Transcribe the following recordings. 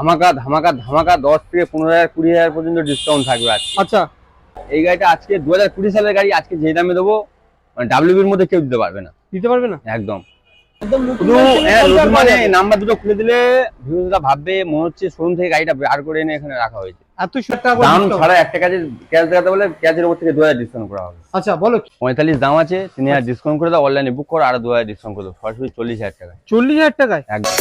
ধামাকা ধামাকা ধামাকা দশ থেকে পনেরো হাজার কুড়ি হাজার পর্যন্ত ডিসকাউন্ট থাকবে আজকে। আচ্ছা। এই গাড়িটা আজকে দু হাজার কুড়ি সালের গাড়ি আজকে যে দামে দেবো মানে ডাব্লিউবির মধ্যে কেউ দিতে পারবে না। দিতে পারবে না? একদম। হ্যাঁ, মানে নাম্বার দুটো খুলে দিলে ভিউজরা ভাববে মনে হচ্ছে শোরুম থেকে গাড়িটা বার করে এনে এখানে রাখা হয়েছে। দাম ছাড়া একটা কাজে ক্যাশ দেখাতে বলে ক্যাশের উপর থেকে দু হাজার ডিসকাউন্ট করা হবে। আচ্ছা বলো পঁয়তাল্লিশ দাম আছে তিন হাজার ডিসকাউন্ট করে দাও অনলাইনে বুক করো আর দু হাজার ডিসকাউন্ট করে দাও। সরাসরি চল্লিশ হাজার টাকা চল্লিশ হাজার টাকায়? একদম।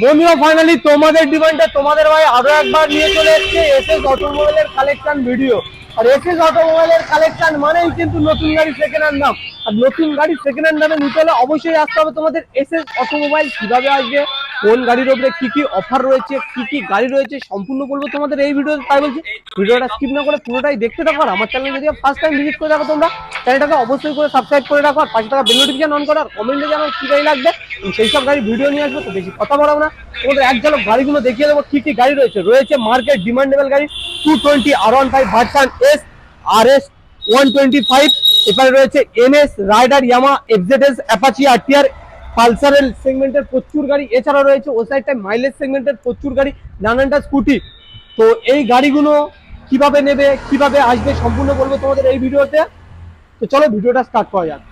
বন্ধুরা ফাইনালি তোমাদের ডিমান্ডটা তোমাদের ভাই আরও একবার নিয়ে চলে এসেছে, এসএস অটোমোবাইলের কালেকশন ভিডিও আর এসএস অটোমোবাইলের কালেকশন মানেই কিন্তু নতুন গাড়ি সেকেন্ড হ্যান্ড দাম আর নতুন গাড়ি সেকেন্ড হ্যান্ড দামে নিতে হলে অবশ্যই আসতে হবে তোমাদের এসএস অটোমোবাইল কীভাবে আসবে কোন গাড়ির উপরে কি কি অফার রয়েছে, কি কি গাড়ি রয়েছে, সম্পূর্ণ বলব তোমাদের এই ভিডিও তাই বলছি। ভিডিওটা স্কিপ না করে পুরোটাই দেখতে থাকো, আর আমার চ্যানেল যদি ফার্স্ট টাইম ভিজিট করে থাকো তোমরা চ্যানেলটাকে অবশ্যই করে সাবস্ক্রাইব করে রাখো, আর পাশে থাকা বেল নোটিফিকেশন অন করো, আর কমেন্টে জানাও কি গাড়ি লাগবে। সেই সব গাড়ি ভিডিও নিয়ে আসব, তো বেশি কথা বলব না। তোমাদের এক ঝলক গাড়িগুলো দেখিয়ে দেবো, কি কি গাড়ি রয়েছে। রয়েছে মার্কেট ডিমান্ডেবল গাড়ি two twenty R one five version S R S one twenty five এখানে রয়েছে M S Raider Yamaha FZS Apache RTR পালসারের সেগমেন্টের প্রচুর গাড়ি এছাড়া রয়েছে ও সাইডটায় মাইলেজ সেগমেন্টের প্রচুর গাড়ি নানানটা স্কুটি। তো এই গাড়িগুলো কীভাবে নেবে কীভাবে আসবে সম্পূর্ণ বলব তোমাদের এই ভিডিওতে। তো চলো ভিডিওটা স্টার্ট করা যাক।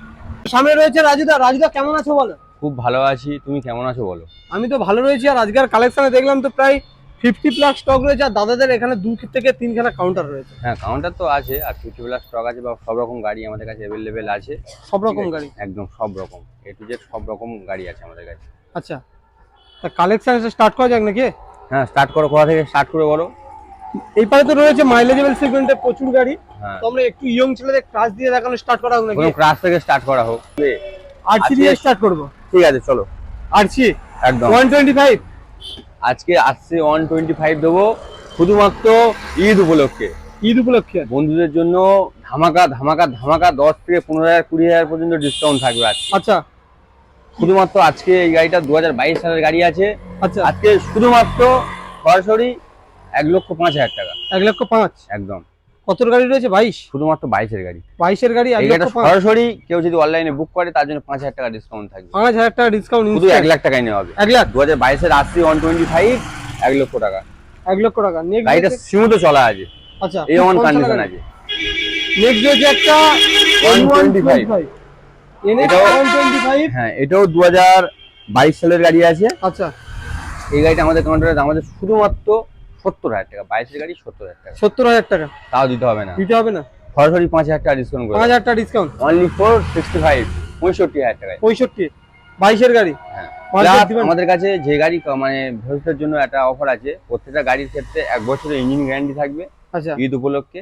সামনে রয়েছে রাজুদা। রাজুদা কেমন আছো বলো? খুব ভালো আছি তুমি কেমন আছো বলো? আমি তো ভালো রয়েছি আর আজকের কালেকশনে দেখলাম তো প্রায় ফিফটি প্লাস স্টক রয়েছে আর দাদাদের এখানে দু থেকে তিনখানা কাউন্টার রয়েছে। হ্যাঁ কাউন্টার তো আছে আর ফিফটি প্লাস স্টক আছে বা সব রকম গাড়ি আমাদের কাছে অ্যাভেলেবেল আছে। সব রকম গাড়ি? একদম সব রকম এ টু জেড সব রকম গাড়ি আছে আমাদের কাছে। আচ্ছা। তা কালেকশন স্টার্ট করা যাক নাকি? হ্যাঁ স্টার্ট করো কোথা থেকে স্টার্ট করে বলো। এই পারে তো রয়েছে মাইলেজেবল সেগমেন্টের প্রচুর গাড়ি। হ্যাঁ। তো আমরা একটু ইয়ং ছেলেদের ক্লাস দিয়ে দেখানো স্টার্ট করা হোক নাকি? ক্রাশ থেকে স্টার্ট করা হোক। আরসি দিয়ে স্টার্ট করব। ঠিক আছে চলো। আরসি একদম। ওয়ান টোয়েন্টি ফাইভ আজকে আসছে ওয়ান টোয়েন্টি ফাইভ দেবো। শুধুমাত্র ঈদ উপলক্ষে। ঈদ উপলক্ষে? বন্ধুদের জন্য ধামাকা ধামাকা ধামাকা দশ থেকে পনেরো হাজার কুড়ি হাজার পর্যন্ত ডিসকাউন্ট থাকবে আচ্ছা। শুধুমাত্র আজকে এই গাড়িটা দু হাজার বাইশ সালের গাড়ি আছে। আচ্ছা। আজকে শুধুমাত্র সরাসরি এক লক্ষ পাঁচ হাজার টাকা। এক লক্ষ পাঁচ? একদম। কত গাড়ি রয়েছে? বাইশ? শুধুমাত্র বাইশের গাড়ি। বাইশের গাড়ি সরাসরি কেউ যদি অনলাইনে বুক করে তার জন্য পাঁচ হাজার টাকা ডিসকাউন্ট থাকবে। পাঁচ হাজার টাকা ডিসকাউন্ট শুধু এক লাখ টাকায় নেওয়া হবে। এক লাখ? দু হাজার বাইশের আসছে ওয়ান টোয়েন্টি ফাইভ এক লক্ষ টাকা। এক লক্ষ টাকা। গাড়িটা সীমিত চলা আছে। আচ্ছা এই অন কন্ডিশন আছে। নেক্সট রয়েছে একটা 125 এনএস এটাও- ওয়ান টোয়েন্টি ফাইভ হ্যাঁ এটাও দু হাজার বাইশ সালের গাড়ি আছে। আচ্ছা। এই গাড়িটা আমাদের কাউন্টারে আছে শুধুমাত্র সত্তর হাজার টাকা বাইশের গাড়ি সত্তর হাজার টাকা। সত্তর হাজার টাকা? তাও দিতে হবে না। দিতে হবে না? সরাসরি পাঁচ হাজার টাকা ডিসকাউন্ট পাঁচ হাজার টাকা discount only four sixty five পঁয়ষট্টি হাজার টাকায়। পঁয়ষট্টি? বাইশের গাড়ি? হ্যাঁ। আমাদের কাছে যে গাড়ি মানে ভবিষ্যতের জন্য একটা অফার আছে প্রত্যেকটা গাড়ির ক্ষেত্রে এক বছরের ইঞ্জিন গ্যারান্টি থাকবে। আচ্ছা। ঈদ উপলক্ষে।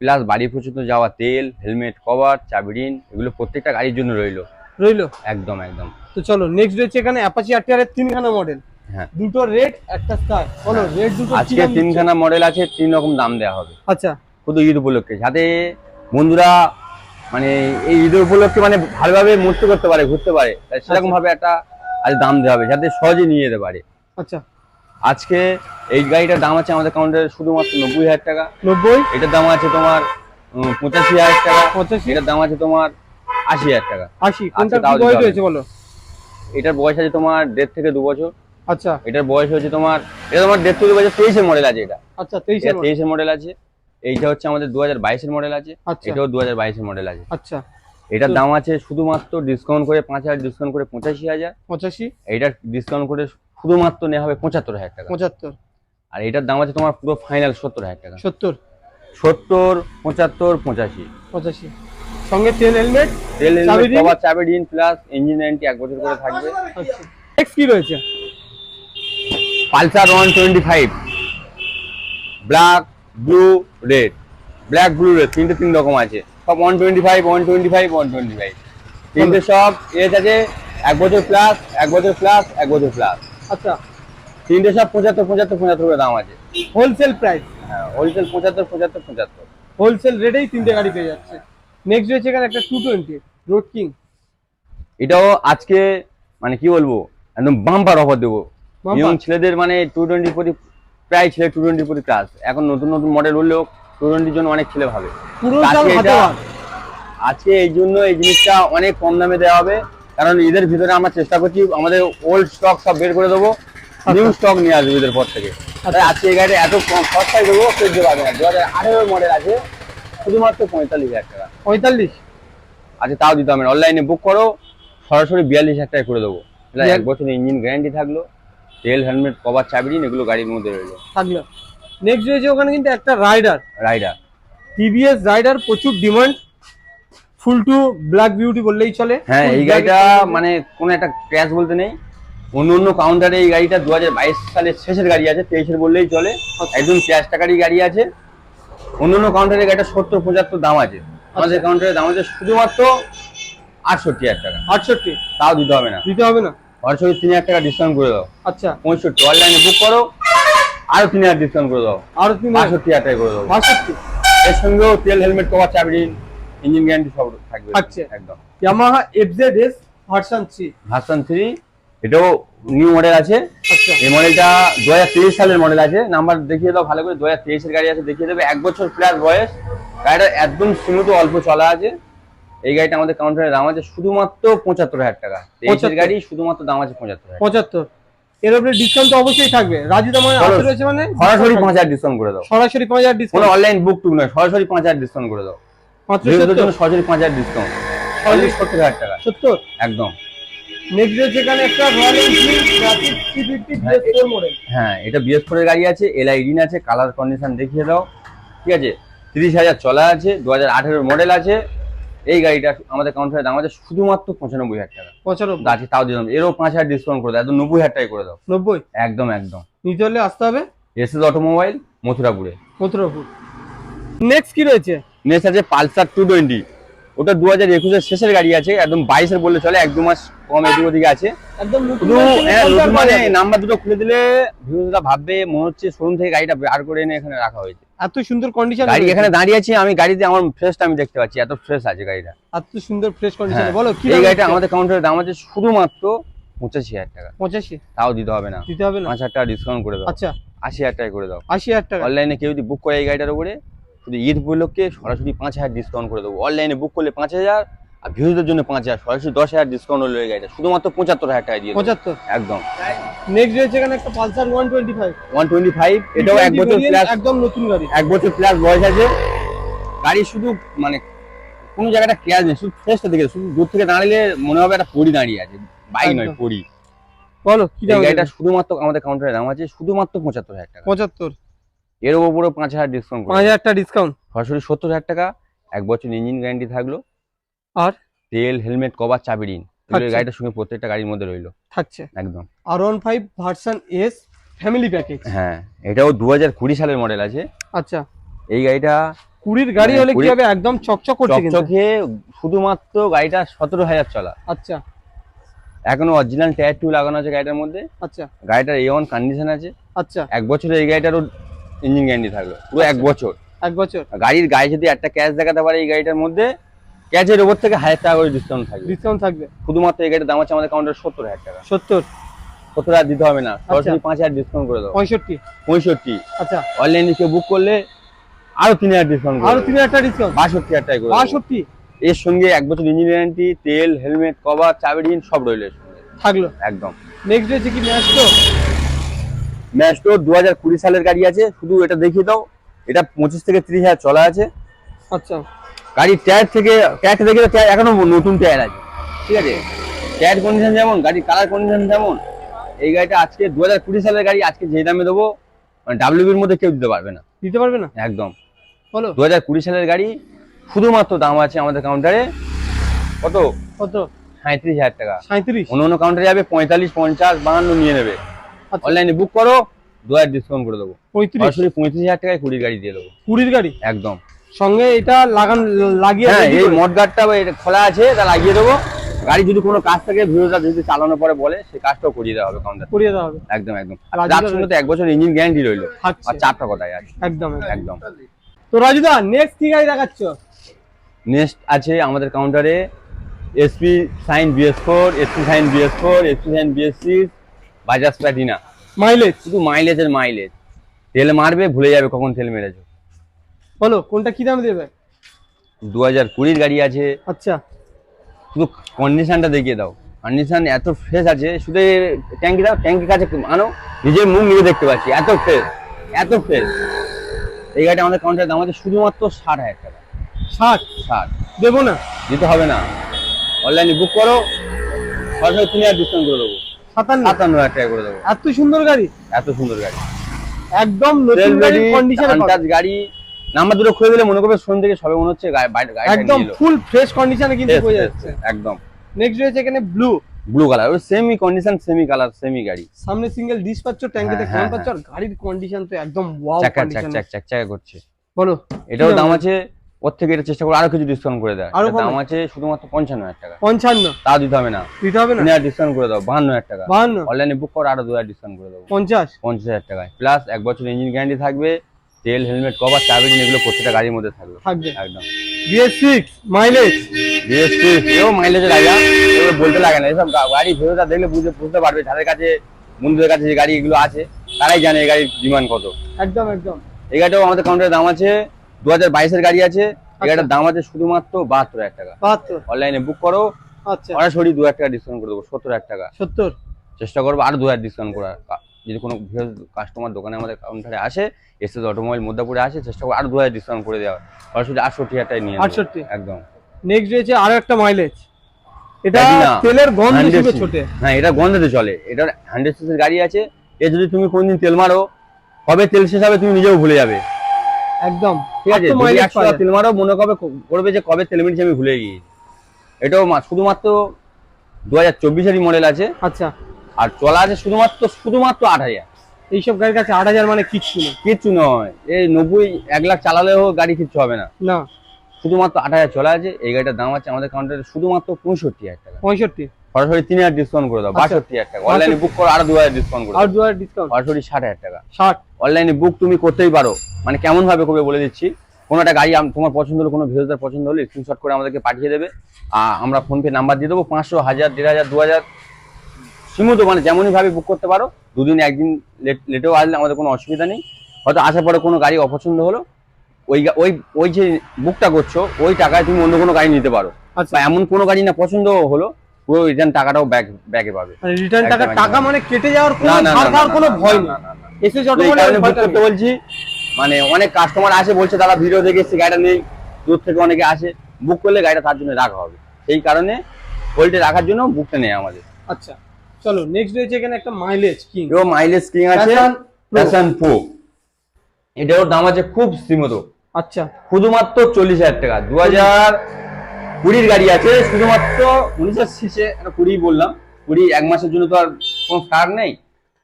প্লাস বাড়ি পর্যন্ত যাওয়া তেল হেলমেট কভার চাবিরিন এগুলো প্রত্যেকটা গাড়ির জন্য রইল। রইল? একদম একদম। তো চলো নেক্সট রয়েছে এখানে অ্যাপাচি আরটিআর এর তিনখানা মডেল হ্যাঁ। দুটো রেড একটা স্টার বলো রেড দুটো কি আজকে তিনখানা মডেল আছে তিন রকম দাম দেওয়া হবে। আচ্ছা। শুধু ঈদ উপলক্ষে। যাতে বন্ধুরা মানে এই ঈদ উপলক্ষে মানে ভালোভাবে মুক্ত করতে পারে ঘুরতে পারে তাই সেরকম ভাবে একটা আজ দাম দেওয়া হবে যাতে সহজে নিয়ে যেতে পারে। আচ্ছা। আজকে এই গাড়িটার দাম আছে আমাদের কাউন্টারে শুধুমাত্র নব্বই হাজার টাকা। নব্বই? এটার দাম আছে তোমার পঁচাশি হাজার টাকা। পঁচাশি? এটার দাম আছে তোমার আশি হাজার টাকা। আশি? কোনটা বয়স। রয়েছে বলো? এটার বয়স আছে তোমার দেড় থেকে দু বছর। আচ্ছা। এটার বয়স হচ্ছে তোমার এটা তোমার দেড় থেকে দু বছর তেইশের মডেল আছে এটা। আচ্ছা তেইশে তেইশের মডেল আছে। এইটা হচ্ছে আমাদের দু হাজার বাইশের মডেল আছে। আচ্ছা। এটাও দু হাজার বাইশের মডেল আছে। আচ্ছা। এটার দাম আছে শুধুমাত্র ডিসকাউন্ট করে পাঁচ হাজার ডিসকাউন্ট করে পঁচাশি হাজার। পঁচাশি? এইটার ডিসকাউন্ট করে শুধুমাত্র নেওয়া হবে পঁচাত্তর হাজার টাকা। পঁচাত্তর। আর এটার দাম আছে তোমার পুরো ফাইনাল সত্তর হাজার টাকা। সত্তর। সত্তর পঁচাত্তর পঁচাশি। পঁচাশি। সঙ্গে তেল হেলমেট তেল চাবি রিং? কভার চাবি রিন প্লাস ইঞ্জিন ওয়ারেন্টি এক বছর করে থাকবে। আচ্ছা। নেক্সট কি রয়েছে? Pulsar one twenty five. Black blue red. Black blue red তিনটে তিন রকম আছে। সব one twenty five one twenty five one twenty five. তিনটে সব এজ আছে এক বছর প্লাস এক বছর প্লাস এক বছর প্লাস আচ্ছা। তিনটে সব পঁচাত্তর পঁচাত্তর পঁচাত্তর করে দাম আছে। হোলসেল প্রাইস হ্যাঁ হোলসেল পঁচাত্তর পঁচাত্তর পঁচাত্তর। হোলসেল রেটেই তিনটে গাড়ি পেয়ে যাচ্ছে। নেক্সট রয়েছে এখানে একটা টু টোয়েন্টি রোড কিং এটাও আজকে মানে কি বলব একদম বাম্পার অফার দেবো? ইয়ং ছেলেদের মানে টু টোয়েন্টি প্রতি প্রায় ছেলে টু টোয়েন্টির প্রতি ক্লাস এখন নতুন নতুন মডেল উঠলেও টু টোয়েন্টির জন্য অনেক ছেলে ভাবে। আজকে এই জন্য এই জিনিসটা অনেক কম দামে দেওয়া হবে। কারণ ঈদের ভিতরে আমরা চেষ্টা করছি আমাদের ওল্ড স্টক সব বের করে দেবো নিউ স্টক নিয়ে আসবে ঈদের পর থেকে। আজকে এই গাড়িটা এত কম সস্তায় দেবো দিতে পারবে না দু হাজার আঠেরো মডেল আছে শুধুমাত্র পঁয়তাল্লিশ হাজার টাকা। পঁয়তাল্লিশ? আচ্ছা তাও দিতে হবে অনলাইনে বুক করো সরাসরি বিয়াল্লিশ হাজার টাকা করে দেবো। এটা এক বছর ইঞ্জিন গ্যারান্টি থাকল তেল হেলমেট কভার চাবিরিন এগুলো গাড়ির মধ্যে রইল থাকল। নেক্সট রয়েছে ওখানে কিন্তু একটা রাইডার রাইডার টিভিএস রাইডার প্রচুর demand full to black beauty বললেই চলে। হ্যাঁ এই গাড়িটা মানে কোনো একটা ক্র্যাশ বলতে নেই। অন্য অন্য কাউন্টারে এই গাড়িটা দু হাজার বাইশ সালের শেষের গাড়ি আছে তেইশের বললেই চলে। একদম ক্যাশ টাকারই গাড়ি আছে। অন্য অন্য কাউন্টারে গাড়িটা সত্তর পঁচাত্তর দাম আছে। আমাদের কাউন্টারে দাম আছে শুধুমাত্র আটষট্টি হাজার টাকা। আটষট্টি? তাও দিতে হবে না। দিতে হবে না? সরাসরি তিন হাজার টাকা ডিসকাউন্ট করে দাও। আচ্ছা। পঁয়ষট্টি অনলাইনে বুক করো আরও তিন হাজার ডিসকাউন্ট করে দাও। আর বাষট্টি হাজার টাকা করে দাও। বাষট্টি? এর সঙ্গেও তেল হেলমেট কভার চাবিরিন ইঞ্জিন গ্যারান্টি সব থাকবে। একদম। Yamaha FZ S version three version three এটাও নিউ মডেল আছে। আচ্ছা। এই মডেলটা দু হাজার তেইশ সালের মডেল আছে। নাম্বার দেখিয়ে দাও ভালো করে দু হাজার তেইশের গাড়ি আছে দেখিয়ে দেবে। এক বছর প্লাস বয়স। গাড়িটা একদম স্মুথ অল্প চলা আছে। এই গাড়িটা আমাদের কাউন্টারে দাম আছে শুধুমাত্র পঁচাত্তর হাজার টাকা। তেইশের 75 গাড়ি শুধুমাত্র দাম আছে পঁচাত্তর পঁচাত্তর। এর উপরে ডিসকাউন্ট তো অবশ্যই থাকবে। রাজু দাম রয়েছে মানে? সরাসরি পাঁচ হাজার ডিসকাউন্ট করে দাও। সরাসরি পাঁচ হাজার ডিসকাউন্ট অনলাইন বুক টুক নয় সরাসরি পাঁচ হাজার ডিসকাউন্ট করে দাও। সরাসরি পাঁচ হাজার ডিসকাউন্ট সত্তর হাজার টাকা। সত্তর? একদম। নেক্সট রয়েছে এখানে একটা রয়্যাল এনফিল্ড মডেল হ্যাঁ এটা বিএস ফোরের গাড়ি আছে আছে কালার কন্ডিশন দেখিয়ে দাও। ঠিক আছে? তিরিশ হাজার চলা আছে দু হাজার আঠেরোর মডেল আছে। এই গাড়িটা আমাদের কাউন্টারে দাম আছে শুধুমাত্র পঁচানব্বই হাজার টাকা। পঁচানব্বই। আছে তাও দিলাম এরও পাঁচ হাজার ডিসকাউন্ট করে দাও একদম নব্বই হাজার টাকা করে দাও। নব্বই? একদম একদম। নিতে হলে আসতে হবে? এস এস অটোমোবাইল মথুরাপুরে। মথুরাপুর। নেক্সট কি রয়েছে? নেক্সট আছে পালসার টু টোয়েন্টি ওটা দু হাজার একুশের শেষের গাড়ি আছে একদম বাইশের বললে চলে এক দু মাস কম এদিক ওদিকে আছে। হ্যাঁ, মানে নাম্বার দুটো খুলে দিলে ভিউজরা ভাববে মনে হচ্ছে শোরুম থেকে গাড়িটা বার করে এনে এখানে রাখা হয়েছে। এত সুন্দর কন্ডিশন গাড়ি এখানে দাঁড়িয়ে আছে আমি গাড়িতে আমার ফ্রেশটা আমি দেখতে পাচ্ছি এত ফ্রেশ আছে গাড়িটা। এত সুন্দর ফ্রেশ কন্ডিশন হ্যাঁ। বলো কি এই গাড়িটা আমাদের কাউন্টারের দাম আছে শুধুমাত্র পঁচাশি হাজার টাকা। পঁচাশি? তাও দিতে হবে না। দিতে হবে না? পাঁচ হাজার টাকা ডিসকাউন্ট করে দাও। আচ্ছা। আশি হাজার টাকা করে দাও। আশি হাজার টাকা। অনলাইনে কেউ যদি বুক করে এই গাড়িটার উপরে শুধু ঈদ উপলক্ষে সরাসরি পাঁচ হাজার ডিসকাউন্ট করে দেবো। অনলাইনে বুক করলে পাঁচ হাজার আর ভিউজদের জন্য পাঁচ হাজার সরাসরি দশ হাজার ডিসকাউন্ট হলো এই গাড়িটা শুধুমাত্র পঁচাত্তর হাজার টাকা দিয়ে পঁচাত্তর? একদম। নেক্সট রয়েছে এখানে একটা Pulsar one twenty five one twenty five এটাও এক বছর প্লাস একদম নতুন গাড়ি। এক বছর প্লাস বয়স আছে। গাড়ি শুধু মানে কোনো জায়গাটা কেয়ার নেই শুধু ফ্রেশটা দেখে শুধু দূর থেকে দাঁড়ালে মনে হবে একটা পরি দাঁড়িয়ে আছে। বাইক নয় পরি। বলো কি গাড়িটা শুধুমাত্র আমাদের কাউন্টারে দাম আছে শুধুমাত্র পঁচাত্তর হাজার টাকা। পঁচাত্তর? এর উপরেও পাঁচ হাজার ডিসকাউন্ট পাঁচ হাজার টাকা ডিসকাউন্ট সরাসরি সত্তর হাজার টাকা এক বছর ইঞ্জিন গ্যারান্টি থাকল। আর? তেল হেলমেট কভার চাবি ঋণ। গাড়িটার সঙ্গে প্রত্যেকটা গাড়ির মধ্যে রইল। থাকছে। একদম। R one five version S family package হ্যাঁ এটাও দু হাজার কুড়ি সালের মডেল আছে। আচ্ছা। এই গাড়িটা কুড়ির গাড়ি হ্যাঁ, হলে কি হবে? একদম চকচক করছে চকচকে শুধুমাত্র গাড়িটা সতেরো হাজার চলা। আচ্ছা। এখনও অরিজিনাল টায়ার টু লাগানো আছে গাড়িটার মধ্যে। আচ্ছা। গাড়িটার এ ওয়ান কন্ডিশন আছে। আচ্ছা। এক বছরে এই গাড়িটারও ইঞ্জিন গ্যারান্টি থাকল পুরো এক আচ্ছা। বছর। এক বছর? গাড়ির গায়ে যদি একটা ক্যাশ দেখাতে পারে এই গাড়িটার মধ্যে ক্যাশের ওপর থেকে হাজার টাকা করে ডিসকাউন্ট থাকবে। ডিসকাউন্ট থাকবে। শুধুমাত্র এই গাড়ির দাম আছে আমাদের কাউন্টার সত্তর হাজার টাকা। সত্তর। সত্তর হাজার দিতে হবে না সরাসরি পাঁচ হাজার ডিসকাউন্ট করে দাও। পঁয়ষট্টি। পঁয়ষট্টি। আচ্ছা। অনলাইনে কেউ বুক করলে আরও তিন হাজার ডিসকাউন্ট আরও তিন হাজার টাকা ডিসকাউন্ট বাষট্টি হাজার টাকা করে দেবো। বাষট্টি। এর সঙ্গে এক বছর ইঞ্জিন গ্যারান্টি তেল হেলমেট কভার চাবি সব রইল থাকল। একদম। নেক্সট রয়েছে কি ম্যাচ তো ম্যাস্টো দু হাজার কুড়ি সালের গাড়ি আছে শুধু এটা দেখিয়ে দাও। এটা পঁচিশ থেকে ত্রিশ হাজার চলা আছে। আচ্ছা। গাড়ির টায়ার থেকে টায়ার দেখে টায়ার এখনও নতুন টায়ার আছে। ঠিক আছে? টায়ার কন্ডিশন যেমন গাড়ির কালার কন্ডিশন যেমন এই গাড়িটা আজকে দু হাজার কুড়ি সালের গাড়ি আজকে যে দামে দেবো মানে ডাব্লিউবির মধ্যে কেউ দিতে পারবে না। দিতে পারবে না? একদম। বলো। দু হাজার কুড়ি সালের গাড়ি শুধুমাত্র দাম আছে আমাদের কাউন্টারে কত? কত? সাঁত্রিশ হাজার টাকা। সাঁত্রিশ অন্য অন্য কাউন্টারে যাবে পঁয়তাল্লিশ পঞ্চাশ বাহান্ন নিয়ে নেবে। অনলাইনে বুক করো দু হাজার ডিসকাউন্ট করে দেবো। পঁয়ত্রিশ। সরাসরি পঁয়ত্রিশ হাজার টাকায় কুড়ির গাড়ি দিয়ে দেবো। কুড়ির গাড়ি? একদম। সঙ্গে এটা লাগান লাগিয়ে হ্যাঁ এই এটা খোলা আছে তা লাগিয়ে দেবো। গাড়ি যদি কোনো কাজ থাকে ভিডিওটা যদি চালানোর পরে বলে সেই কাজটাও করিয়ে দেওয়া হবে কাউন্টার করিয়ে দেওয়া হবে। একদম একদম। আজকে তো এক বছর ইঞ্জিন গ্যারান্টি রইল। আর চারটা কথাই আছে। একদম একদম। একদম। তো রাজুদা নেক্সট কি গাড়ি দেখাচ্ছ? নেক্সট আছে আমাদের কাউন্টারে SP Shine BS four SP Shine BS four SP Shine BS six Bajaj Platina mileage শুধু মাইলেজের মাইলেজ তেল মারবে ভুলে যাবে কখন তেল মেরেছো। বলো কোনটা কি দাম দেবে? দু হাজার কুড়ির গাড়ি আছে। আচ্ছা। শুধু কন্ডিশনটা দেখিয়ে দাও। কন্ডিশন এত ফ্রেশ আছে। শুধু ট্যাঙ্কি দাও ট্যাঙ্কির কাছে আনো নিজের মুখ নিজে দেখতে পাচ্ছি। এত ফ্রেশ এত ফ্রেশ এই গাড়িটা আমাদের কাউন্টারের দাম আছে শুধুমাত্র ষাট হাজার টাকা। ষাট? ষাট। দেবো না। দিতে হবে না। অনলাইনে বুক করো। সরাসরি তুমি আর ডিসকাউন্ট করে দেবো। সাতান্ন। সাতান্ন হাজার টাকা করে দেবো। এত সুন্দর গাড়ি? এত সুন্দর গাড়ি। একদম নতুন গাড়ির কন্ডিশনে গাড়ি। নাম্বার দুটো খুলে দিলে মনে করবে শোন থেকে সবে মনে হচ্ছে গাড়ি একদম ফুল ফ্রেশ কন্ডিশনে কিন্তু yes, যাচ্ছে। একদম। নেক্সট রয়েছে এখানে ব্লু ব্লু কালার ওই semi condition semi colour semi গাড়ি। সামনে সিঙ্গেল ডিস পাচ্ছ ট্যাঙ্কিতে হ্যাঁ, কম পাচ্ছ আর গাড়ির কন্ডিশন তো একদম ওয়াও চাক কন্ডিশন চাক চাক চাকা করছে। বলো। এটাও দাম? আছে ওর থেকে এটা চেষ্টা করে আরও কিছু ডিসকাউন্ট করে দেয়। আরও দাম আছে শুধুমাত্র পঞ্চান্ন হাজার টাকা। পঞ্চান্ন? তাও দিতে হবে না। দিতে হবে না? ডিসকাউন্ট করে দাও বাহান্ন হাজার টাকা। বাহান্ন? অনলাইনে বুক করে আরও দু হাজার ডিসকাউন্ট করে দেবো। পঞ্চাশ? পঞ্চাশ হাজার টাকায়। প্লাস এক বছর ইঞ্জিন গ্যারান্টি থাকবে তেল হেলমেট কভার চাবি এগুলো প্রত্যেকটা গাড়ির মধ্যে থাকবে। থাকবে। একদম। বিএস সিক্স মাইলেজ বিএসপি এও মাইলেজের আইডিয়া এগুলো বলতে লাগে না। এসব গাড়ি ভেবেটা দেখলে বুঝতে বুঝতে পারবে যাদের কাছে বন্ধুদের কাছে যে গাড়ি এগুলো আছে তারাই জানে এই গাড়ির ডিমান্ড কত। একদম একদম। এই গাড়িটাও আমাদের কাউন্টারের দাম আছে দু হাজার বাইশের গাড়ি আছে। এই গাড়িটার দাম আছে শুধুমাত্র বাহাত্তর হাজার টাকা। বাহাত্তর। অনলাইনে বুক করো। আচ্ছা। সরাসরি দু হাজার টাকা ডিসকাউন্ট করে দেবো সত্তর হাজার টাকা। সত্তর। চেষ্টা করব আরও দু হাজার ডিসকাউন্ট করার। যদি কোনো কাস্টমার দোকানে আমাদের কাউন্টারে আসে এসে অটোমোবাইল মধ্যপুরে আসে চেষ্টা করব আরও দু হাজার ডিসকাউন্ট করে দেওয়ার। সরাসরি আটষট্টি হাজার টাকা নিয়ে। 68 একদম। নেক্সট রয়েছে আরও একটা মাইলেজ এটা তেলের গন্ধ 100 ছোটে। হ্যাঁ এটা গন্ধতে চলে। এটার হান্ড্রেড সিসির গাড়ি আছে। এ যদি তুমি কোনদিন তেল মারো কবে তেল শেষ হবে তুমি নিজেও ভুলে যাবে। একদম ঠিক আছে যদি একশো তেল মারো মনে করবে করবে যে কবে তেল মেরেছি আমি ভুলে গিয়েছি। এটাও শুধুমাত্র দু হাজার চব্বিশেরই মডেল আছে। আচ্ছা। আর চলা আছে শুধুমাত্র শুধুমাত্র আট হাজার। এইসব গাড়ির কাছে আট হাজার মানে কিচ্ছু না। কিচ্ছু নয়। এই নব্বই এক লাখ চালালেও গাড়ি কিচ্ছু হবে না। না। শুধুমাত্র আট হাজার চলা আছে। এই গাড়িটার দাম আছে আমাদের কাউন্টারে শুধুমাত্র পঁয়ষট্টি হাজার টাকা। পঁয়ষট্টি। সরাসরি তিন হাজার ডিসকাউন্ট করে দাও আচ্ছা। বাষট্টি হাজার টাকা। অনলাইনে বুক করো আরও দু হাজার ডিসকাউন্ট করে আর দু হাজার ডিসকাউন্ট সরাসরি ষাট হাজার টাকা। ষাট। অনলাইনে বুক তুমি করতেই পারো। মানে কেমন ভাবে করবে বলে দিচ্ছি। কোনো একটা গাড়ি তোমার পছন্দ হলো কোনো ভিডিওটার পছন্দ হলে স্ক্রিনশট করে আমাদেরকে পাঠিয়ে দেবে। আর আমরা ফোনপে নাম্বার দিয়ে দেবো পাঁচশো হাজার দেড় হাজার দু হাজার। সীমিত মানে যেমনই ভাবে বুক করতে পারো দুদিন একদিন লেট লেটেও আসলে আমাদের কোনো অসুবিধা নেই। হয়তো আসার পরে কোনো গাড়ি অপছন্দ হলো ওই ওই ওই যে বুকটা করছ ওই টাকায় তুমি অন্য কোনো গাড়ি নিতে পারো। আচ্ছা। বা এমন কোনো গাড়ি না পছন্দ হলো পুরো রিটার্ন টাকাটাও ব্যাক ব্যাকে পাবে। মানে রিটার্ন টাকা টাকা মানে কেটে যাওয়ার কোনো ভয় নেই। এসে যত বলে বলছি মানে অনেক কাস্টমার আসে বলছে তারা ভিডিও দেখে এসে গাড়িটা নেই। দূর থেকে অনেকে আসে বুক করলে গাড়িটা তার জন্য রাখা হবে। সেই কারণে হোল্ডে রাখার জন্য বুকটা নেই আমাদের। আচ্ছা চলো নেক্সট রয়েছে এখানে একটা মাইলেজ কিং এও মাইলেজ কিং আছে প্যাশন প্রো এটার দাম আছে খুব সীমিত। আচ্ছা। শুধুমাত্র চল্লিশ হাজার টাকা। দু হাজার কুড়ির গাড়ি আছে শুধুমাত্র উনিশের শেষে একটা কুড়ি বললাম। কুড়ি এক মাসের জন্য তো আর কোনো কার নেই।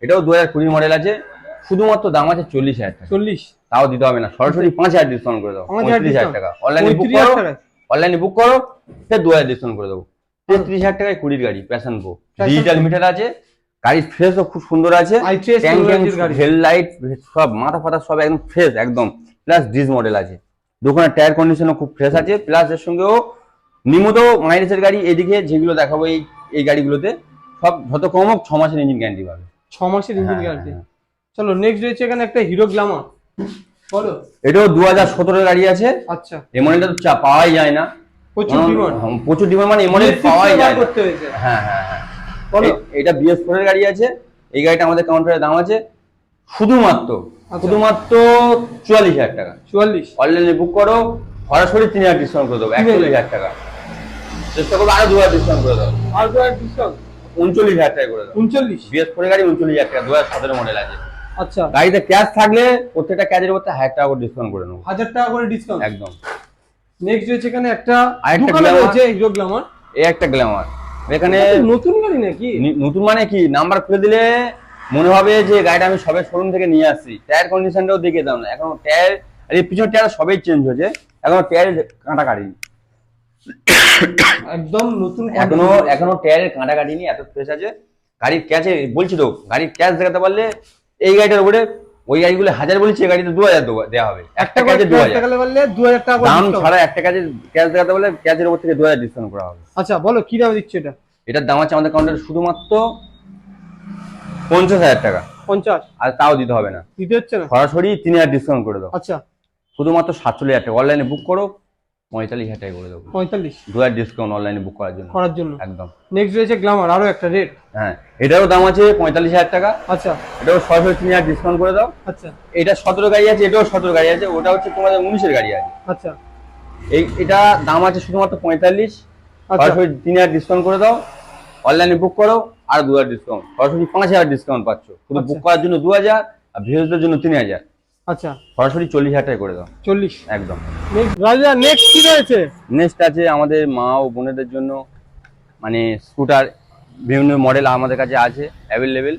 এটাও দু হাজার কুড়ির মডেল আছে শুধুমাত্র দাম আছে চল্লিশ হাজার টাকা। চল্লিশ? তাও দিতে হবে না সরাসরি পাঁচ হাজার ডিসকাউন্ট করে হাজার পঁয়ত্রিশ হাজার টাকা। অনলাইনে বুক করো অনলাইনে বুক করো সে দু হাজার ডিসকাউন্ট করে দেবো। তেত্রিশ হাজার টাকায় কুড়ির গাড়ি প্যাশন প্রো ডিজিটাল। মিটার আছে গাড়ির ফ্রেশও খুব সুন্দর আছে। I3 technology-র হেডলাইট সব মাথা ফাথা সব একদম ফ্রেশ একদম। প্লাস ডিস মডেল আছে। দোকানের টায়ার কন্ডিশনও খুব ফ্রেশ আছে প্লাস এর সঙ্গেও নিয়মিত মাইলেজের গাড়ি এদিকে যেগুলো দেখাবো এই এই গাড়িগুলোতে সব যত কম হোক ছ মাসের ইঞ্জিন গ্যারান্টি পাবে। ছ মাসের ইঞ্জিন হ্যাঁ, গ্যারান্টি হ্যাঁ। চলো নেক্সট রয়েছে এখানে একটা হিরো গ্লামার বলো। এটাও দু হাজার সতেরোর গাড়ি আছে। আচ্ছা। এই মডেলটা তো চা- পাওয়াই যায় না। প্রচুর ডিমান্ড প্রচুর ডিমান্ড মানে মডেল পাওয়াই যায়। করতে হয়েছে। হ্যাঁ হ্যাঁ হ্যাঁ। বলো। এটা বিএস ফোর এর গাড়ি আছে। এই গাড়িটা আমাদের কাউন্টারের দাম আছে শুধুমাত্র আচ্ছা। শুধুমাত্র চুয়াল্লিশ হাজার টাকা। চুয়াল্লিশ। অনলাইনে বুক করো সরাসরি তিন হাজার ডিসকাউন্ট করে দেবো একচল্লিশ হাজার টাকা। চেষ্টা করব আরও দু হাজার ডিসকাউন্ট করে দেবো আর দু হাজার ডিসকাউন্ট উনচল্লিশ হাজার টাকা করে দেবো। উনচল্লিশ? বিএস ফোর গাড়ি উনচল্লিশ হাজার টাকা দু হাজার সতেরো মডেল আছে। আচ্ছা। গাড়িতে ক্যাশ থাকলে প্রত্যেকটা ক্যাশের উপর হাজার টাকা করে ডিসকাউন্ট করে নেব। হাজার টাকা করে ডিসকাউন্ট একদম। নেক্সট রয়েছে এখানে একটা আরেকটা। রয়েছে হিরো গ্লামার এই একটা গ্ল্যামার এখানে নতুন গাড়ি নাকি? নতুন মানে কি? নাম্বার খুলে দিলে মনে হবে যে গাড়িটা আমি সবে শোরুম থেকে নিয়ে আসছি। টায়ার কন্ডিশনটাও দেখে দাও না। এখন টায়ার আর এই পিছনের টায়ার সবই চেঞ্জ হয়েছে। এখন টায়ার কাঁটা কাটিনি। একদম নতুন এখনও এখনও টায়ারের কাঁটা কাটিনি এত ফ্রেশ আছে। গাড়ির ক্যাচে বলছি তো গাড়ির ক্যাচ দেখাতে পারলে এই গাড়িটার উপরে ওই গাড়িগুলো হাজার বলছি এই গাড়িতে দু হাজার দেওয়া হবে। একটা ক্যাচে দু হাজার টাকা দু হাজার টাকা দাম ছাড়া একটা ক্যাচে ক্যাচ দেখাতে পারলে ক্যাচের উপর থেকে দু হাজার ডিসকাউন্ট করা হবে। আচ্ছা বলো কি দাম দিচ্ছে এটা? এটার দাম আছে আমাদের কাউন্টারে শুধুমাত্র পঞ্চাশ হাজার টাকা। পঞ্চাশ? আর তাও দিতে হবে না। দিতে হচ্ছে না? সরাসরি তিন হাজার ডিসকাউন্ট করে দাও। আচ্ছা। শুধুমাত্র সাতচল্লিশ হাজার টাকা। অনলাইনে বুক করো পঁয়তাল্লিশ হাজার টাকা করে দেবো। পঁয়তাল্লিশ? দু হাজার ডিসকাউন্ট অনলাইনে বুক করার জন্য। করার জন্য। একদম। নেক্সট রয়েছে গ্লামার আরও একটা রেট হ্যাঁ এটারও দাম আছে পঁয়তাল্লিশ হাজার টাকা। আচ্ছা। এটাও সরাসরি তিন হাজার ডিসকাউন্ট করে দাও। আচ্ছা। এটা সতেরো গাড়ি আছে এটাও সতেরো গাড়ি আছে ওটা হচ্ছে তোমাদের উনিশের গাড়ি আছে। আচ্ছা। এই এটা দাম আছে শুধুমাত্র পঁয়তাল্লিশ। আচ্ছা। সরাসরি তিন হাজার ডিসকাউন্ট করে দাও। অনলাইনে বুক করো আর দু হাজার ডিসকাউন্ট সরাসরি পাঁচ হাজার ডিসকাউন্ট পাচ্ছ। শুধু বুক আচ্ছা। করার জন্য দু হাজার আর ভিউজদের জন্য তিন হাজার। আচ্ছা। সরাসরি চল্লিশ হাজার টাকা করে দাও। চল্লিশ। একদম। নেক্সট রাজা নেক্সট কি রয়েছে? নেক্সট আছে আমাদের মা ও বোনেদের জন্য মানে স্কুটার বিভিন্ন মডেল আমাদের কাছে আছে অ্যাভেলেবেল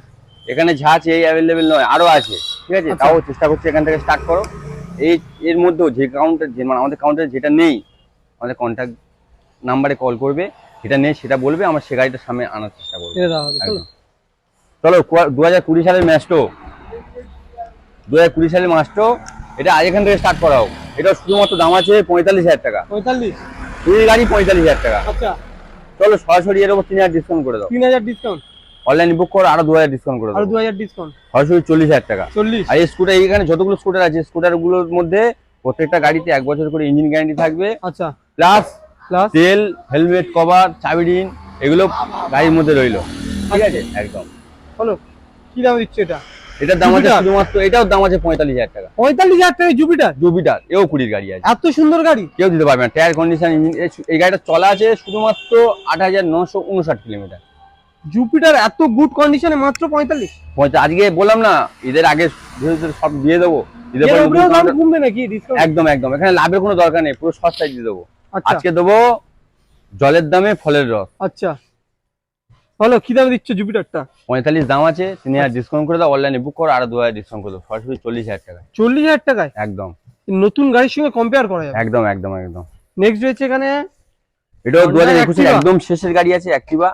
এখানে যা আছে এই অ্যাভেলেবেল নয় আরও আছে ঠিক আছে? আচ্ছা। তাও চেষ্টা করছি এখান থেকে স্টার্ট করো। এই এর মধ্যেও যে কাউন্টার যে মানে আমাদের কাউন্টারে যেটা নেই আমাদের কন্ট্যাক্ট নাম্বারে কল করবে যেটা নেই সেটা বলবে আমরা সে গাড়িটা সামনে আনার চেষ্টা করব। চলো। দু হাজার কুড়ি সালের ম্যাচটো। দু হাজার কুড়ি সালের ম্যাচটো এটা আজ এখান থেকে স্টার্ট করা হোক এটা শুধুমাত্র দাম আছে পঁয়তাল্লিশ হাজার টাকা। পঁয়তাল্লিশ? কুড়ি গাড়ি পঁয়তাল্লিশ হাজার টাকা। আচ্ছা। চলো সরাসরি এর উপর তিন হাজার ডিসকাউন্ট করে দাও। তিন হাজার ডিসকাউন্ট অনলাইন বুক করো আরও দু হাজার ডিসকাউন্ট করে আর দাও। দু হাজার ডিসকাউন্ট সরাসরি চল্লিশ হাজার টাকা। চল্লিশ? আর এই স্কুটার এইখানে যতগুলো স্কুটার আছে স্কুটারগুলোর মধ্যে প্রত্যেকটা গাড়িতে এক বছর করে ইঞ্জিন গ্যারান্টি থাকবে। আচ্ছা। প্লাস প্লাস তেল হেলমেট কভার চাবি রিন এগুলো গাড়ির মধ্যে রইল। ঠিক আছে? একদম। বলো কি দাম দিচ্ছে এটা? এটার দাম আছে শুধুমাত্র এটাও দাম আছে পঁয়তাল্লিশ হাজার টাকা। পঁয়তাল্লিশ হাজার টাকা জুপিটার জুপিটার এও কুড়ির গাড়ি আছে। এত সুন্দর গাড়ি? কেউ দিতে পারবে না। টায়ার কন্ডিশন এই গাড়িটা চলা আছে শুধুমাত্র আট হাজার নশো উনষাট কিলোমিটার। জুপিটার এত গুড কন্ডিশনে মাত্র পঁয়তাল্লিশ? পঁয়তা- আজকে বললাম না ঈদের আগে সব দিয়ে দেবো। একদম একদম। এখানে লাভের কোনো দরকার নেই পুরো সস্তায় দিয়ে দেবো। আচ্ছা। আজকে দেবো জলের দামে ফলের রস। আচ্ছা। বলো কি দাম দিচ্ছ জুপিটারটা? পঁয়তাল্লিশ দাম আছে তিন হাজার ডিসকাউন্ট করে দাও অনলাইনে বুক করো আর দু হাজার ডিসকাউন্ট করে দাও। সরাসরি চল্লিশ হাজার টাকা চল্লিশ হাজার টাকায়? একদম। নতুন গাড়ির সঙ্গে কম্পেয়ার করা যাবে। একদম একদম একদম। নেক্সট রয়েছে এখানে এটাও দু হাজার একুশে Activa? একদম শেষের গাড়ি আছে অ্যাক্টিভা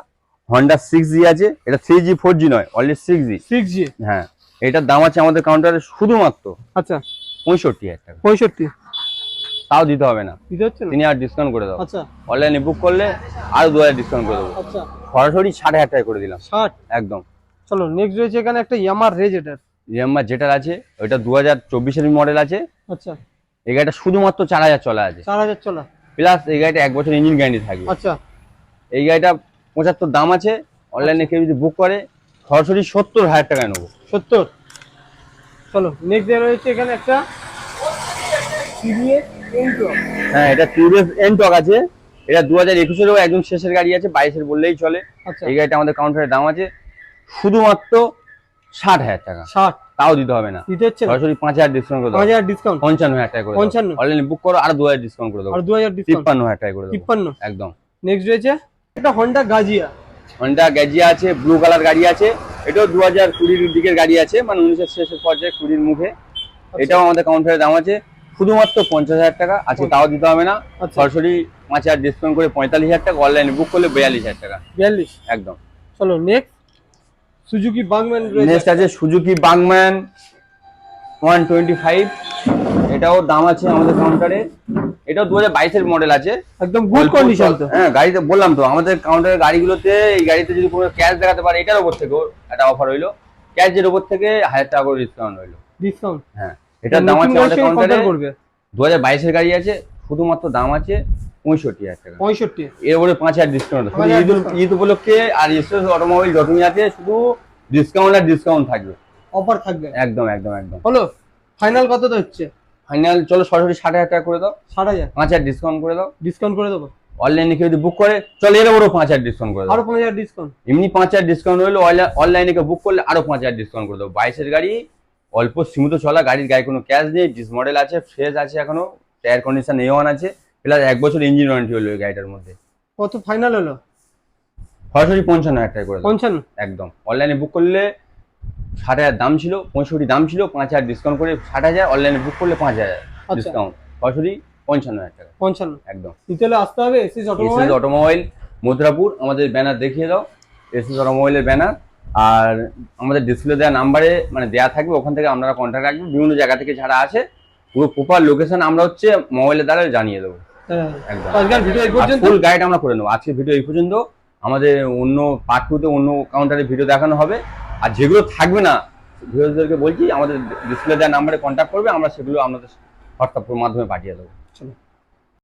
হন্ডা সিক্স জি আছে এটা থ্রি জি ফোর জি নয় already six G six G হ্যাঁ এটার দাম আছে আমাদের কাউন্টারে শুধুমাত্র আচ্ছা। পঁয়ষট্টি হাজার টাকা। পঁয়ষট্টি। তাও দিতে হবে না। তিন হাজার ডিসকাউন্ট করে দাও। আচ্ছা। অনলাইনে বুক করলে আরও দু হাজার ডিসকাউন্ট করে দেবো। আচ্ছা। সরাসরি ষাট হাজার টাকা করে দিলাম। ষাট? একদম। চলো নেক্সট রয়েছে এখানে একটা ইয়ামার রেজ এটার ইয়াম্মা যেটার আছে ওইটা দু হাজার চব্বিশের মডেল আছে। আচ্ছা। এই গাড়িটা শুধুমাত্র চার হাজার চলা আছে। চার হাজার চলা। প্লাস এই গাড়িটা এক বছর ইঞ্জিন গ্যারান্টি থাকবে। আচ্ছা। এই গাড়িটা পঁচাত্তর দাম আছে। অনলাইনে কেউ যদি বুক করে সরাসরি সত্তর হাজার টাকা নেব। সত্তর। চলো নেক্সট রয়েছে এখানে একটা Entron। হ্যাঁ এটা টিউরিয়াস এনটক আছে। এটা দু হাজার একুশেরও একদম শেষের গাড়ি আছে বাইশের বললেই চলে। আচ্ছা। এই গাড়িটা আমাদের কাউন্টারের দাম আছে। শুধুমাত্র ষাট হাজার টাকা। ষাট? তাও দিতে হবে না। দিতে হচ্ছে সরাসরি পাঁচ হাজার ডিসকাউন্ট করে পাঁচ হাজার ডিসকাউন্ট পঞ্চান্ন হাজার টাকা করে পঞ্চান্ন। অনলাইনে বুক করো আর দু হাজার ডিসকাউন্ট করে দেবো। আর দু হাজার তিপ্পান্ন হাজার টাকা করে দেবো। তিপ্পান্ন। একদম। নেক্সট রয়েছে একটা হন্ডা গাজিয়া হন্ডা গ্যাজিয়া আছে ব্লু কালার গাড়ি আছে। এটাও দু হাজার কুড়ির দিকের গাড়ি আছে মানে উনিশের শেষের পর্যায়ে কুড়ির মুখে। এটাও আমাদের কাউন্টারের দাম আছে। শুধুমাত্র পঞ্চাশ হাজার টাকা আছে তাও দিতে হবে না। আচ্ছা। সরাসরি পাঁচ হাজার ডিসকাউন্ট করে পঁয়তাল্লিশ হাজার টাকা অনলাইনে বুক করলে বিয়াল্লিশ হাজার টাকা। বিয়াল্লিশ? একদম। চলো নেক্সট সুজুকি বাংম্যান নেক্সট আছে Suzuki Burgman one twenty five এটাও দাম আছে আমাদের কাউন্টারে এটাও দু হাজার বাইশের মডেল আছে। একদম গুড কন্ডিশন তো। হ্যাঁ গাড়িতে বললাম তো আমাদের কাউন্টারের গাড়িগুলোতে এই গাড়িতে যদি কোনো ক্যাশ দেখাতে পারে এটার ওপর থেকেও একটা অফার হইল ক্যাশের ওপর থেকে হাজার টাকা করে ডিসকাউন্ট হইল ডিসকাউন্ট হ্যাঁ। এটার দাম আছে আমাদের কাউন্টারে করবে। দু হাজার বাইশের গাড়ি আছে শুধুমাত্র দাম আছে পঁয়ষট্টি হাজার টাকা। পঁয়ষট্টি। এর উপরে পাঁচ হাজার ডিসকাউন্ট শুধু ঈদ ঈদ উপলক্ষে আর এসএস অটোমোবাইল যতই আছে শুধু ডিসকাউন্ট আর ডিসকাউন্ট থাকবে। অফার থাকবে। একদম একদম একদম। হলো ফাইনাল কত তো হচ্ছে? ফাইনাল চলো সরাসরি ষাট হাজার টাকা করে দাও। ষাট হাজার। পাঁচ হাজার ডিসকাউন্ট করে দাও। ডিসকাউন্ট করে দেবো? অনলাইনে কেউ যদি বুক করে চলো এর উপরও পাঁচ হাজার ডিসকাউন্ট করে দাও। আরও পাঁচ হাজার ডিসকাউন্ট এমনি পাঁচ হাজার ডিসকাউন্ট হলো অনলাইনে কেউ বুক করলে আরও পাঁচ হাজার ডিসকাউন্ট করে দেবো বাইশের গাড়ি অল্প সীমিত চলা গাড়ির গায়ে কোনো ক্যাশ নেই ডিস মডেল আছে ফ্রেশ আছে এখনও টায়ার কন্ডিশন এ ওয়ান আছে প্লাস এক বছর ইঞ্জিন ওয়ারেন্টি হলো এই গাড়িটার মধ্যে। কত ফাইনাল হলো? সরাসরি পঞ্চান্ন হাজার টাকা করে পঞ্চান্ন? একদম। অনলাইনে বুক করলে ষাট হাজার দাম ছিল পঁয়ষট্টি দাম ছিল পাঁচ হাজার ডিসকাউন্ট করে ষাট হাজার অনলাইনে বুক করলে পাঁচ হাজার আচ্ছা। ডিসকাউন্ট সরাসরি পঞ্চান্ন হাজার টাকা। পঞ্চান্ন? একদম। নিতে হলে আসতে হবে এসএস অটোমোবাইল অটোমোবাইল মথুরাপুর আমাদের ব্যানার দেখিয়ে দাও। এসএস অটোমোবাইলের ব্যানার আর আমাদের ডিসপ্লে দেওয়া নাম্বারে মানে দেওয়া থাকবে ওখান থেকে আপনারা কন্ট্যাক্ট রাখবেন। বিভিন্ন জায়গা থেকে যারা আছে পুরো প্রপার লোকেশন আমরা হচ্ছে মোবাইলের দ্বারা জানিয়ে দেবো। একদম। আজকের ভিডিও এই পর্যন্ত ফুল গাইড আমরা করে নেব। আজকে ভিডিও এই পর্যন্ত আমাদের অন্য পার্ট টুতে অন্য কাউন্টারে ভিডিও দেখানো হবে। আর যেগুলো থাকবে না ভিউয়ার্সদেরকে বলছি আমাদের ডিসপ্লে দেওয়ার নাম্বারে কন্ট্যাক্ট করবে আমরা সেগুলো আপনাদের হোয়াটসঅ্যাপের মাধ্যমে পাঠিয়ে দেবো। চলো।